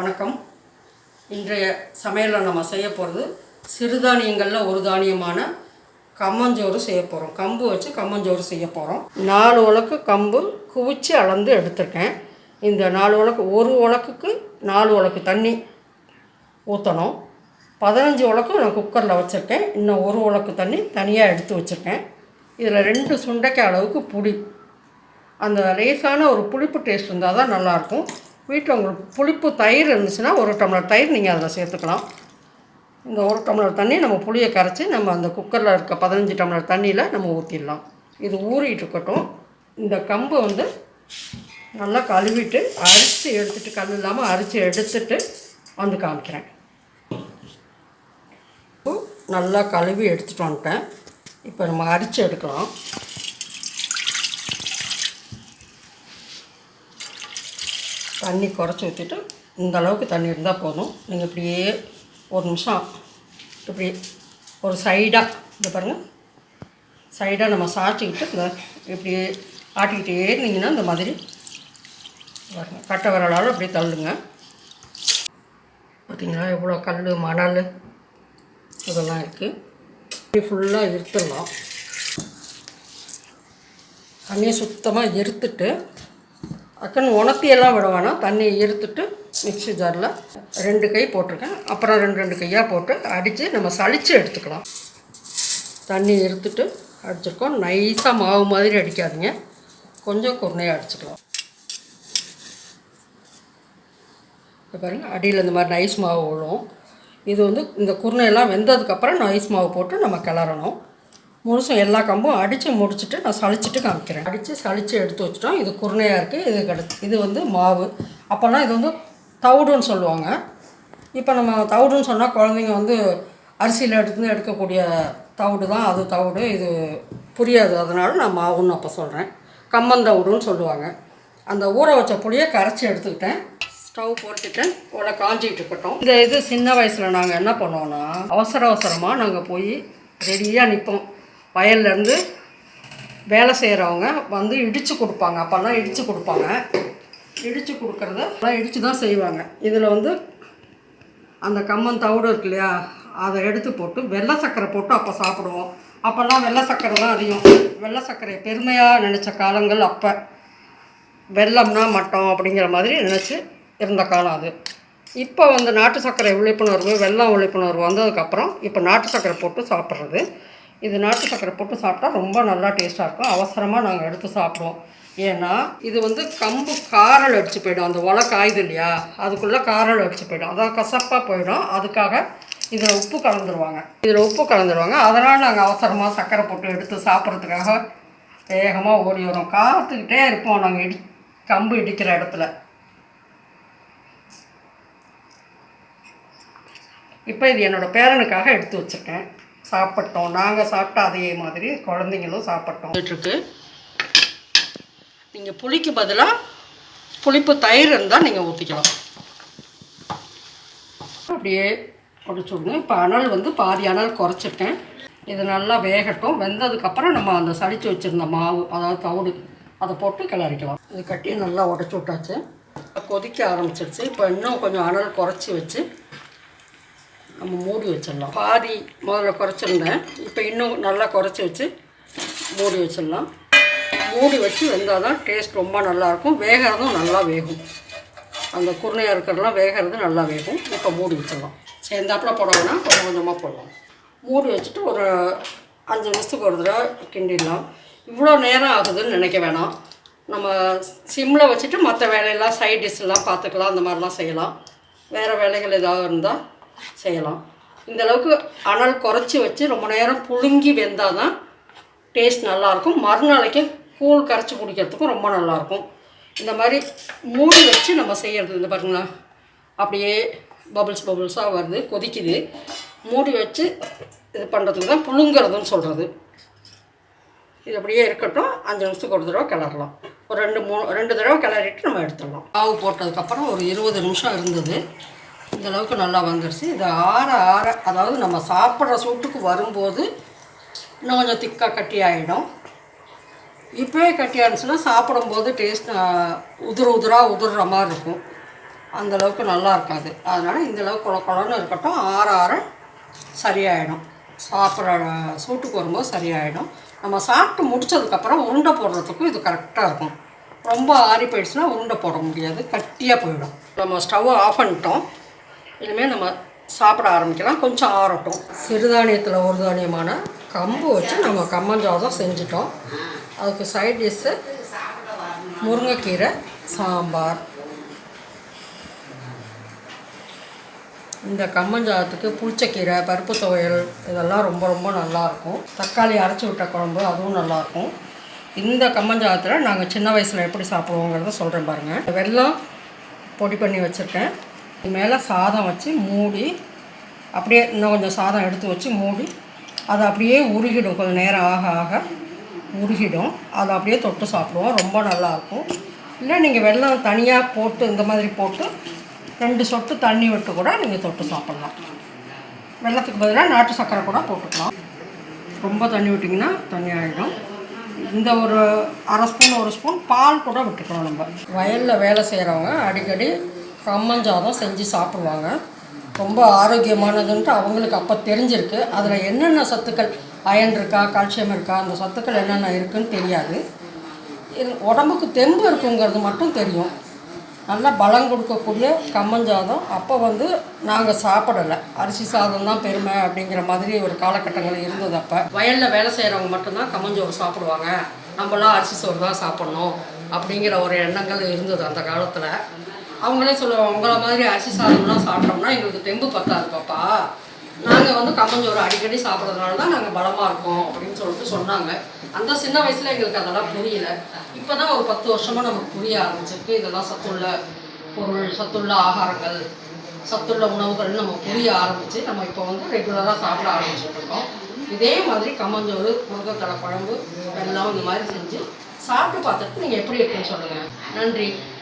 வணக்கம். இன்றைய சமையலில் நம்ம செய்ய போகிறது சிறுதானியங்களில் ஒரு தானியமான கம்மஞ்சோறு செய்ய போகிறோம் கம்பு வச்சு கம்மஞ்சோறு செய்ய போகிறோம் நாலு உலக்கு கம்பு குவிச்சு அளந்து எடுத்திருக்கேன். இந்த நாலு உலக்கு ஒரு உலக்குக்கு நாலு உலக்கு தண்ணி ஊற்றணும் பதினஞ்சு உலக்கு நான் குக்கரில் வச்சுருக்கேன். இன்னும் ஒரு உலக்கு தண்ணி தனியாக எடுத்து வச்சுருக்கேன். இதில் ரெண்டு சுண்டைக்காய் அளவுக்கு புளி. அந்த லேசான ஒரு புளிப்பு டேஸ்ட் இருந்தால் தான் நல்லாயிருக்கும் வீட்டில் உங்களுக்கு புளிப்பு தயிர் இருந்துச்சுன்னா ஒரு டம்ளர் தயிர் நீங்கள் அதில் சேர்த்துக்கலாம். இந்த ஒரு டம்ளர் தண்ணி நம்ம புளியை கரைச்சி நம்ம அந்த குக்கரில் இருக்க பதினஞ்சு டம்ளர் தண்ணியில் நம்ம ஊற்றிடலாம். இது ஊறிட்டு இருக்கட்டும். இந்த கம்பு வந்து நல்லா கழுவிட்டு அரிச்சு எடுத்துட்டு கல் இல்லாமல் அரிச்சு எடுத்துட்டு வந்து காமிக்கிறேன். நல்லா கழுவி எடுத்துகிட்டு வந்துட்டேன். இப்போ நம்ம அரிச்சு எடுக்கலாம். தண்ணி குறைச்சி ஊற்றிட்டு இந்த அளவுக்கு தண்ணி இருந்தால் போதும். நீங்கள் இப்படியே ஒரு நிமிஷம் இப்படி ஒரு சைடாக இந்த பாருங்கள் சைடாக நம்ம சாய்ச்சிக்கிட்டு இந்த இப்படியே ஆட்டிக்கிட்டே இருந்தீங்கன்னா இந்த மாதிரி பாருங்கள் கட்டை விரலால் அப்படியே தள்ளுங்க. பார்த்திங்கன்னா எவ்வளோ கல் மணல் இதெல்லாம் இருக்குது இப்படி ஃபுல்லாக இருத்துடலாம் தண்ணியை சுத்தமாக எருத்துட்டு அக்கன் உணத்தியெல்லாம் விட வேணாம். தண்ணியை இருத்துட்டு மிக்ஸி ஜாரில் ரெண்டு கை போட்டிருக்கேன். அப்புறம் ரெண்டு ரெண்டு கையாக போட்டு அடித்து நம்ம சளிச்சு எடுத்துக்கலாம். தண்ணி இருத்துட்டு அடிச்சிருக்கோம். நைஸாக மாவு மாதிரி அடிக்காதீங்க. கொஞ்சம் குருணையாக அடிச்சுக்கலாம். இப்போ பாருங்கள் அடியில் இந்த மாதிரி நைஸ் மாவு விழும். இது வந்து இந்த குருணையெல்லாம் வெந்ததுக்கப்புறம் நைஸ் மாவு போட்டு நம்ம கிளறணும். முழுசும் எல்லா கம்பும் அடித்து முடிச்சுட்டு நான் சளிச்சிட்டு காமிக்கிறேன். அடித்து சளிச்சு எடுத்து வச்சிட்டோம். இது குருணையாக இருக்குது இது கிடச்சி இது வந்து மாவு. அப்போல்லாம் இது வந்து தவிடுன்னு சொல்லுவாங்க. இப்போ நம்ம தவிடுன்னு சொன்னால் குழந்தைங்க வந்து அரிசியில் எடுத்து எடுக்கக்கூடிய தவிடு தான். அது தவிடு. இது புரியாது. அதனால நான் மாவுன்னு அப்போ சொல்கிறேன் கம்மந்தவிடுன்னு சொல்லுவாங்க. அந்த ஊற வச்ச புளியை கரைச்சி எடுத்துக்கிட்டேன். ஸ்டவ் போட்டுட்டேன் உடனே காஞ்சிக்கிட்டு இருக்கட்டும். இந்த இது சின்ன வயசில் நாங்கள் என்ன பண்ணுவோன்னா அவசர அவசரமாக நாங்கள் போய் ரெடியாக நிற்போம் வயல்லேருந்து வேலை செய்கிறவங்க வந்து இடித்து கொடுப்பாங்க. அப்போல்லாம் இடித்து கொடுப்பாங்க. இடித்து கொடுக்குறத எல்லாம் இடித்து தான் செய்வாங்க. இதில் வந்து அந்த கம்மன் தவிடு இருக்கு இல்லையா அதை எடுத்து போட்டு வெள்ளை சர்க்கரை போட்டு அப்போ சாப்பிடுவோம். அப்போல்லாம் வெள்ளை சர்க்கரை தான் அதிகம். வெள்ளை சர்க்கரையை பெருமையாக நினச்ச காலங்கள் அப்போ. வெள்ளம்னா மட்டம் அப்படிங்கிற மாதிரி நினச்சி இருந்த காலம் அது. இப்போ வந்து நாட்டு சர்க்கரை விழிப்புணர்வு வெள்ளம் விழிப்புணர்வு வந்ததுக்கப்புறம் இப்போ நாட்டு சர்க்கரை போட்டு சாப்பிட்றது. இது நாட்டு சக்கரை போட்டு சாப்பிட்டா ரொம்ப நல்லா டேஸ்ட்டாக இருக்கும். அவசரமாக நாங்கள் எடுத்து சாப்பிடுவோம் ஏன்னா இது வந்து கம்பு காரல் அடிச்சு போயிடும். அந்த ஒலை காயுது இல்லையா? அதுக்குள்ளே காரல் அடிச்சு போயிடும். அதான் கசப்பாக போயிடும். அதுக்காக இதில் உப்பு கலந்துருவாங்க. இதில் உப்பு கலந்துருவாங்க. அதனால் நாங்கள் அவசரமாக சக்கரை போட்டு எடுத்து சாப்பிட்றதுக்காக வேகமாக ஓடி வரோம். காத்துக்கிட்டே இருப்போம் நாங்கள் இடி கம்பு இடிக்கிற இடத்துல. இப்போ இது என்னோடய பேரனுக்காக எடுத்து வச்சுருக்கேன். சாப்பிட்டோம். நாங்கள் சாப்பிட்டா அதே மாதிரி குழந்தைங்களும் சாப்பிட்டோம். இருக்கு நீங்கள் புளிக்கு பதிலாக புளிப்பு தயிர் இருந்தால் நீங்கள் ஊற்றிக்கலாம் அப்படியே உடச்சி விடுங்க. இப்போ அனல் வந்து பாதி அனல் குறைச்சிட்டேன் இது நல்லா வேகட்டும். வெந்ததுக்கப்புறம் நம்ம அந்த சளிச்சு வச்சுருந்த மாவு அதாவது தவிடு அதை போட்டு கிளறிக்கலாம். இது கட்டி நல்லா உடச்சி விட்டாச்சு. கொதிக்க ஆரம்பிச்சிருச்சு. இப்போ இன்னும் கொஞ்சம் அனல் குறைச்சி வச்சு நம்ம மூடி வச்சிடலாம். பாதி முதல்ல குறைச்சிருந்தேன். இப்போ இன்னும் நல்லா குறைச்சி வச்சு மூடி வச்சிடலாம். மூடி வச்சு வெந்தால் தான் டேஸ்ட் ரொம்ப நல்லாயிருக்கும் வேகிறதும் நல்லா வேகும். அந்த குருணையாக இருக்கிறதெல்லாம் வேகிறது நல்லா வேகும். இப்போ மூடி வச்சிடலாம். சேர்ந்தாப்பில் போட வேணாம். கொஞ்சம் கொஞ்சமாக போடலாம். மூடி வச்சுட்டு ஒரு அஞ்சு நிமிஷத்துக்கு ஒரு தடவை கிண்டிடலாம். இவ்வளோ நேரம் ஆகுதுன்னு நினைக்க வேணாம். நம்ம சிம்மில் வச்சுட்டு மற்ற வேலையெல்லாம் சைட் டிஷ்ஷெல்லாம் பார்த்துக்கலாம் அந்த மாதிரிலாம் செய்யலாம். வேறு வேலைகள் ஏதாவது இருந்தால் செய்யலாம். இந்த அளவுக்கு அனல் குறைச்சி வச்சு ரொம்ப நேரம் புழுங்கி வெந்தால் தான் டேஸ்ட் நல்லாயிருக்கும். மறுநாளைக்கு கூழ் கரைச்சி குடிக்கிறதுக்கும் ரொம்ப நல்லாயிருக்கும். இந்த மாதிரி மூடி வச்சு நம்ம செய்கிறது இந்த பாருங்களா அப்படியே பபுள்ஸ் பபுள்ஸாக வருது கொதிக்குது. மூடி வச்சு இது பண்ணுறதுக்கு தான் புழுங்கிறதுன்னு சொல்கிறது இது அப்படியே இருக்கட்டும். அஞ்சு நிமிஷத்துக்கு ஒரு தடவை கிளறலாம். ஒரு ரெண்டு மூணு ரெண்டு தடவை கிளறிட்டு நம்ம எடுத்துடலாம். மாவு போட்டதுக்கப்புறம் ஒரு இருபது நிமிஷம் இருந்தது. இந்தளவுக்கு நல்லா வந்துடுச்சு இது ஆற ஆற அதாவது நம்ம சாப்பிட்ற சூட்டுக்கு வரும்போது இன்னும் கொஞ்சம் திக்காக கட்டி ஆகிடும் இப்போவே கட்டி ஆனிச்சுன்னா சாப்பிடும்போது டேஸ்ட் உதிர உதிராக உதிர்ற மாதிரி இருக்கும். அந்தளவுக்கு நல்லா இருக்காது. அதனால் இந்த அளவுக்கு குழ குழன்னு இருக்கட்டும் ஆற ஆற சரியாயிடும். சாப்பிட்ற சூட்டுக்கு வரும்போது சரியாயிடும். நம்ம சாப்பிட்டு முடிச்சதுக்கப்புறம் உருண்டை போடுறதுக்கும் இது கரெக்டாக இருக்கும். ரொம்ப ஆறி போயிடுச்சுன்னா உருண்டை போட முடியாது. கட்டியாக போயிடும். நம்ம ஸ்டவ் ஆஃப் பண்ணிட்டோம். இனிமேல் நம்ம சாப்பிட ஆரம்பிக்கலாம். கொஞ்சம் ஆறட்டும். சிறுதானியத்தில் ஒரு தானியமான கம்பு வச்சு நம்ம கம்மஞ்சாதம் செஞ்சிட்டோம். அதுக்கு சைட் டிஷ்ஷு முருங்கைக்கீரை சாம்பார். இந்த கம்மஞ்சாதத்துக்கு புளிச்சக்கீரை பருப்பு துவையல் இதெல்லாம் ரொம்ப ரொம்ப நல்லாயிருக்கும் தக்காளி அரைச்சி விட்ட குழம்பு அதுவும் நல்லாயிருக்கும் இந்த கம்மஞ்சாதத்தில் நாங்கள் சின்ன வயசில் எப்படி சாப்பிடுவோங்கிறத சொல்கிறேன் பாருங்கள் வெள்ளம் பொடி பண்ணி வச்சுருக்கேன். மேலே சாதம் வச்சு மூடி அப்படியே இன்னும் கொஞ்சம் சாதம் எடுத்து வச்சு மூடி அது அப்படியே உருகிடும். கொஞ்சம் நேரம் ஆக ஆக உருகிடும். அதை அப்படியே தொட்டு சாப்பிடுவோம். ரொம்ப நல்லாயிருக்கும் இல்லை நீங்கள் வெல்லம் தனியாக போட்டு இந்த மாதிரி போட்டு ரெண்டு சொட்டு தண்ணி விட்டு கூட நீங்கள் தொட்டு சாப்பிட்லாம். வெள்ளத்துக்கு பதிலாக நாட்டு சர்க்கரை கூட போட்டுக்கலாம். ரொம்ப தண்ணி விட்டிங்கன்னா தண்ணி ஆகிடும் இந்த ஒரு அரை ஸ்பூன் ஒரு ஸ்பூன் பால் கூட விட்டுக்கலாம் நம்ம. வயலில் வேலை செய்கிறவங்க அடிக்கடி கம்மஞ்சாதம் செஞ்சு சாப்பிடுவாங்க. ரொம்ப ஆரோக்கியமானதுன்ட்டு அவங்களுக்கு அப்போ தெரிஞ்சிருக்கு. அதில் என்னென்ன சத்துக்கள்? அயன் இருக்கா கால்சியம் இருக்கா அந்த சத்துக்கள் என்னென்ன இருக்குன்னு தெரியாது. உடம்புக்கு தெம்பு இருக்குங்கிறது மட்டும் தெரியும். நல்லா பலம் கொடுக்கக்கூடிய கம்மஞ்சாதம் அப்போ வந்து நாங்கள் சாப்பிடலை. அரிசி சாதம் தான் பெருமை அப்படிங்கிற மாதிரி ஒரு காலகட்டங்கள் இருந்தது அப்போ. வயலில் வேலை செய்கிறவங்க மட்டும்தான் கம்மஞ்சோறு சாப்பிடுவாங்க. நம்மளாம் அரிசி சோறு தான் சாப்பிட்ணும் அப்படிங்கிற ஒரு எண்ணங்கள் இருந்தது அந்த காலத்தில். அவங்களே சொல்லுவாங்க உங்களை மாதிரி அரிசி சாதம்லாம் சாப்பிட்டோம்னா எங்களுக்கு தெம்பு பத்தாது பாப்பா. நாங்கள் வந்து கம்மஞ்சோறு அடிக்கடி சாப்பிட்றதுனால தான் நாங்கள் பலமாக இருக்கோம் அப்படின்னு சொல்லிட்டு சொன்னாங்க. அந்த சின்ன வயசில் எங்களுக்கு அதெல்லாம் புரியல. இப்போ தான் ஒரு பத்து வருஷமாக நமக்கு புரிய ஆரம்பிச்சிருக்கு. இதெல்லாம் சத்துள்ள பொருள் சத்துள்ள ஆகாரங்கள் சத்துள்ள உணவுகள்னு நம்ம புரிய ஆரம்பித்து நம்ம இப்போ வந்து ரெகுலராக சாப்பிட ஆரம்பிச்சுட்ருக்கோம் இதே மாதிரி கம்மஞ்சோறு முருங்கைக்கடை குழம்பு வெல்லம் இந்த மாதிரி செஞ்சு சாப்பிட்டு பார்த்துட்டு நீங்கள் எப்படி இருக்குன்னு சொல்லுங்கள் நன்றி.